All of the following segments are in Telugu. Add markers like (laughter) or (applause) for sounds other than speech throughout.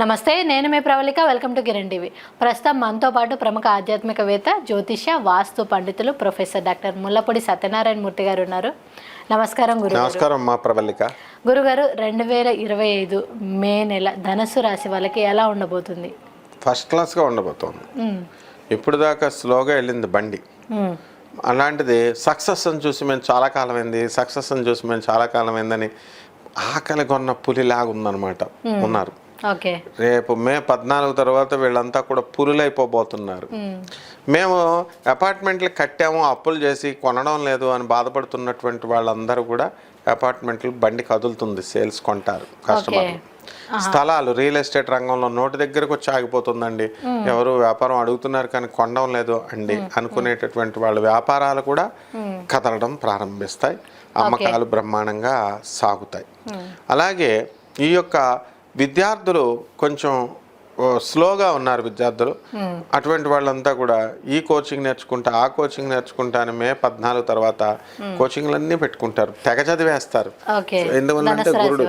నమస్తే నేను మీ Pravalika. Welcome to Kiran TV. ప్రస్తుతం మనతో పాటు ప్రముఖ ఆధ్యాత్మికవేత్త జ్యోతిష్య వాస్తు పండితులు ప్రొఫెసర్ డాక్టర్ ముల్లపూడి సత్యనారాయణ మూర్తి గారు ఉన్నారు. నమస్కారం గురు నమస్కారం మా ప్రవల్లిక గురుగారు రెండు వేల ఇరవై ఐదు మే నెల ధనుసు రాశి వాళ్ళకి ఎలా ఉండబోతుంది? ఫస్ట్ క్లాస్గా ఉండబోతోంది. ఇప్పుడు దాకా స్లోగా వెళ్ళింది బండి. అలాంటిది సక్సెస్ అని చూసి మేము చాలా కాలం అయింది సక్సెస్ అని చూసి మేము చాలా కాలం అయిందని ఆకలి కొన్న పులిలాగా ఉందన్నమాట ఉన్నారు. రేపు మే పద్నాలుగు తర్వాత వీళ్ళంతా కూడా పులులైపోబోతున్నారు మ్మ్. మేము అపార్ట్మెంట్లు కట్టాము అప్పులు చేసి కొనడం లేదు అని బాధపడుతున్నటువంటి వాళ్ళందరూ కూడా అపార్ట్మెంట్లు బండి కదులుతుంది సేల్స్ కొంటారు కస్టమర్లు. స్థలాలు రియల్ ఎస్టేట్ రంగంలో నోటి దగ్గరకు వచ్చి ఆగిపోతుందండి. ఎవరు వ్యాపారం అడుగుతున్నారు కానీ కొనడం లేదు అండి అనుకునేటటువంటి వాళ్ళ వ్యాపారాలు కూడా కదలడం ప్రారంభిస్తాయి. అమ్మకాలు బ్రహ్మాండంగా సాగుతాయి. అలాగే ఈ యొక్క విద్యార్థులు కొంచెం స్లోగా ఉన్నారు విద్యార్థులు. అటువంటి వాళ్ళంతా కూడా ఈ కోచింగ్ నేర్చుకుంటా ఆ కోచింగ్ నేర్చుకుంటా అని మే పద్నాలుగు తర్వాత కోచింగ్లన్నీ పెట్టుకుంటారు. తెగ చదివేస్తారు. ఎందువల్లంటే గురుడు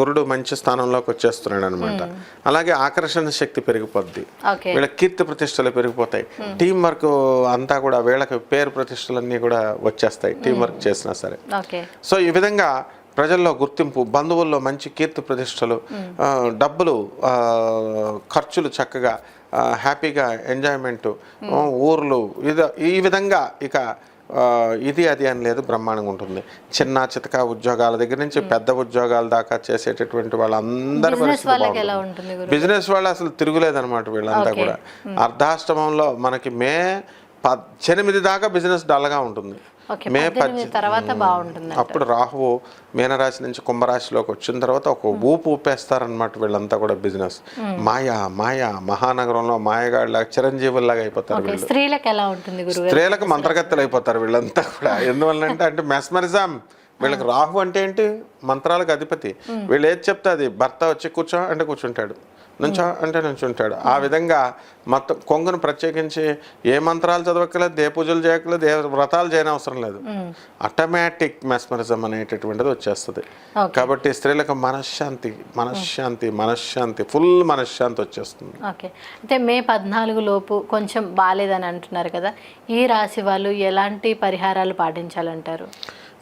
గురుడు మంచి స్థానంలోకి వచ్చేస్తున్నాడు అనమాట అలాగే ఆకర్షణ శక్తి పెరిగిపోద్ది. వీళ్ళ కీర్తి ప్రతిష్టలు పెరిగిపోతాయి. టీం వర్క్ అంతా కూడా వీళ్ళకి పేరు ప్రతిష్టలన్నీ కూడా వచ్చేస్తాయి. టీం వర్క్ చేసినా సరే. సో ఈ విధంగా ప్రజల్లో గుర్తింపు బంధువుల్లో మంచి కీర్తి ప్రతిష్టలు డబ్బులు ఖర్చులు చక్కగా హ్యాపీగా ఎంజాయ్మెంట్ ఊర్లు ఇది ఈ విధంగా ఇక ఇది అది అని లేదు బ్రహ్మాండంగా ఉంటుంది. చిన్న చితక ఉద్యోగాల దగ్గర నుంచి పెద్ద ఉద్యోగాల దాకా చేసేటటువంటి వాళ్ళందరి బిజినెస్ వాళ్ళు అసలు తిరుగులేదన్నమాట వీళ్ళంతా కూడా. అర్ధాష్టమంలో మనకి మే పద్దెనిమిది దాకా బిజినెస్ డల్గా ఉంటుంది. మే తర్వాత బాగుంటుంది అప్పుడు రాహువు మీనరాశి నుంచి కుంభరాశిలోకి వచ్చిన తర్వాత ఒక ఊపు ఊపేస్తారనమాట వీళ్ళంతా కూడా బిజినెస్. మాయా మాయా మహానగరంలో మాయగాడిలాగా చిరంజీవుల్లాగా అయిపోతారు వీళ్ళు. స్త్రీలకు ఎలా ఉంటుంది స్త్రీలకు మంత్రగత్తెలు అయిపోతారు వీళ్ళంతా కూడా. ఎందువల్లంటే అంటే మెస్మరిజం వీళ్ళకి రాహు అంటే ఏంటి? మంత్రాలకు అధిపతి. వీళ్ళు ఏది చెప్తే అది. భర్త వచ్చి కూర్చో అంటే కూర్చుంటాడు. నుంచో అంటే నుంచుంటాడు. ఆ విధంగా మొత్తం కొంగును ప్రత్యేకించి ఏ మంత్రాలు చదవక్కలేదు ఏ పూజలు చేయక్కలేదు ఏ వ్రతాలు చేయనవసరం లేదు. ఆటోమేటిక్ మెస్మరిజం అనేటటువంటిది వచ్చేస్తుంది. కాబట్టి స్త్రీలకు మనశ్శాంతి మనశ్శాంతి మనశ్శాంతి ఫుల్ మనశ్శాంతి వచ్చేస్తుంది. ఓకే. అయితే మే పద్నాలుగు లోపు కొంచెం బాగాలేదని అంటున్నారు కదా. ఈ రాశి వాళ్ళు ఎలాంటి పరిహారాలు పాటించాలంటారు?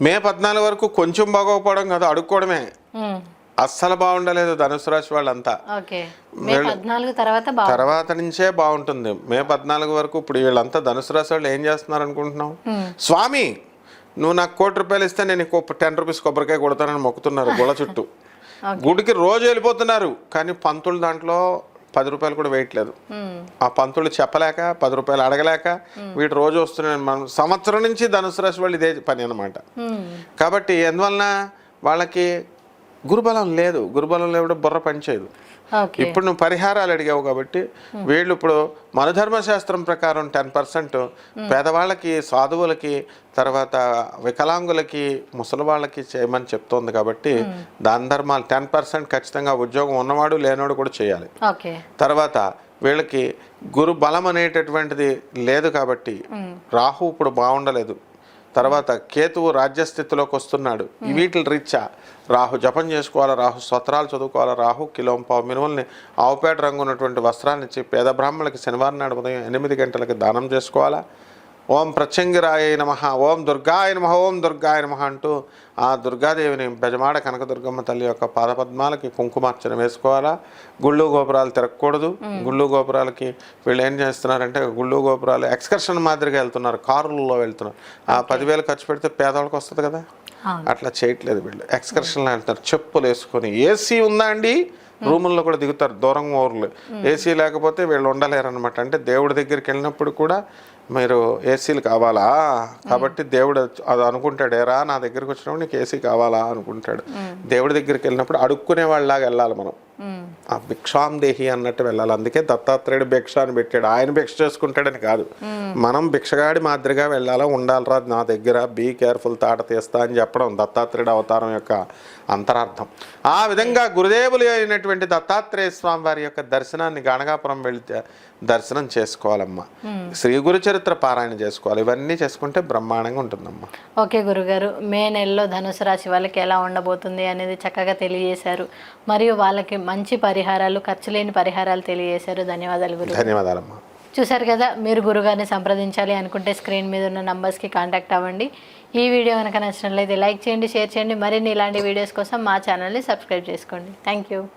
మే పద్నాలుగు వరకు కొంచెం బాగోకపోవడం కాదు అడుక్కోవడమే. అస్సలు బాగుండలేదు ధనుసు రాశి వాళ్ళంతా. తర్వాత నుంచే బాగుంటుంది. మే పద్నాలుగు వరకు ఇప్పుడు వీళ్ళంతా ధనుసు రాశి వాళ్ళు ఏం చేస్తున్నారు అనుకుంటున్నావు? స్వామి నువ్వు నాకు కోటి రూపాయలు ఇస్తే నేను టెన్ రూపీస్ కొబ్బరికాయ కొడతానని మొక్కుతున్నారు గుళ్ళ చుట్టూ. (laughs) గుడికి రోజు వెళ్ళిపోతున్నారు కానీ పంతులు దాంట్లో పది రూపాయలు కూడా వేయట్లేదు. ఆ పంతులు చెప్పలేక పది రూపాయలు అడగలేక వీటి రోజు వస్తున్నాయి మనం సంవత్సరం నుంచి ధనుసు రాశి వాళ్ళు ఇదే పని అనమాట. కాబట్టి ఎందువలన వాళ్ళకి గురుబలం లేదు. గురుబలం లేవుడు బుర్ర పనిచేయదు. ఇప్పుడు నువ్వు పరిహారాలు అడిగావు కాబట్టి వీళ్ళు ఇప్పుడు మనధర్మ శాస్త్రం ప్రకారం టెన్ పర్సెంట్ పేదవాళ్ళకి సాధువులకి తర్వాత వికలాంగులకి ముసలి వాళ్ళకి చేయమని చెప్తోంది కాబట్టి దాన ధర్మాలు టెన్ పర్సెంట్ ఖచ్చితంగా ఉద్యోగం ఉన్నవాడు లేనివాడు కూడా చేయాలి. తర్వాత వీళ్ళకి గురు బలం అనేటటువంటిది లేదు కాబట్టి రాహు ఇప్పుడు బాగుండలేదు. తర్వాత కేతువు రాజ్యస్థితిలోకి వస్తున్నాడు. ఈ వీటి రీత్యా రాహు జపం చేసుకోవాలా? రాహు స్వత్రాలు చదువుకోవాలా? రాహు కిలోం పావు మినుముల్ని ఆవుపేట రంగు ఉన్నటువంటి వస్త్రాన్ని ఇచ్చి పేద బ్రాహ్మణులకి శనివారం నాడు ఉదయం ఎనిమిది గంటలకి దానం చేసుకోవాలా? ఓం ప్రత్యంగిరాయ నమ ఓం దుర్గాయ నమ ఓం దుర్గాయ నమ అంటూ ఆ దుర్గాదేవిని బెజమాడ కనకదుర్గమ్మ తల్లి యొక్క పాదపద్మాలకి కుంకుమార్చన వేసుకోవాలా? గుళ్ళు గోపురాలు తిరగకూడదు. గుళ్ళు గోపురాలకి వీళ్ళు ఏం చేస్తున్నారంటే గుళ్ళు గోపురాలు ఎక్స్కర్షన్ మాదిరిగా వెళ్తున్నారు. కారులలో వెళ్తున్నారు. ఆ పదివేలు ఖర్చు పెడితే పేదవాళ్ళకి వస్తుంది కదా. అట్లా చేయట్లేదు వీళ్ళు. ఎక్స్కర్షన్లో వెళ్తున్నారు. చెప్పులు వేసుకొని. ఏసీ ఉందా అండి? రూముల్లో కూడా దిగుతారు. దూరం ఊర్లు. ఏసీ లేకపోతే వీళ్ళు ఉండలేరు అనమాట అంటే దేవుడి దగ్గరికి వెళ్ళినప్పుడు కూడా మీరు ఏసీలు కావాలా? కాబట్టి దేవుడు అది అనుకుంటాడు ఏరా నా దగ్గరికి వచ్చినప్పుడు నీకు ఏసీ కావాలా అనుకుంటాడు. దేవుడి దగ్గరికి వెళ్ళినప్పుడు అడుక్కునే వాళ్ళలాగా వెళ్ళాలి మనం. ఆ భిక్షాం దేహి అన్నట్టు వెళ్ళాలి. అందుకే దత్తాత్రేయుడు భిక్ష అని పెట్టాడు. ఆయన భిక్ష చేసుకుంటాడని కాదు. మనం భిక్షగాడి మాదిరిగా వెళ్ళాలా? ఉండాలిరా. నా దగ్గర బీ కేర్ఫుల్ తాట తీస్తా అని చెప్పడం దత్తాత్రేయుడు అవతారం యొక్క అంతరార్థం. ఆ విధంగా గురుదేవులు అయినటువంటి దత్తాత్రేయ స్వామి వారి యొక్క దర్శనాన్ని గణగాపురం వెళితే దర్శనం చేసుకోవాలమ్మా. శ్రీ గురు చరిత్ర పారాయణ చేసుకోవాలి. ఇవన్నీ చేసుకుంటే బ్రహ్మాండంగా ఉంటుందమ్మా. ఓకే గురుగారు మే నెలలో ధనుసు రాశి వాళ్ళకి ఎలా ఉండబోతుంది అనేది చక్కగా తెలియజేశారు. మరియు వాళ్ళకి మంచి పరి పరిహారాలు ఖర్చు లేని పరిహారాలు తెలియజేశారు. ధన్యవాదాలు గురు ధన్యవాదాలమ్మా. చూశారు కదా మీరు గురుగారిని సంప్రదించాలి అనుకుంటే స్క్రీన్ మీద ఉన్న నంబర్స్కి కాంటాక్ట్ అవ్వండి. ఈ వీడియో కనుక నచ్చినట్లయితే లైక్ చేయండి షేర్ చేయండి. మరిన్ని ఇలాంటి వీడియోస్ కోసం మా ఛానల్ని సబ్స్క్రైబ్ చేసుకోండి. Thank you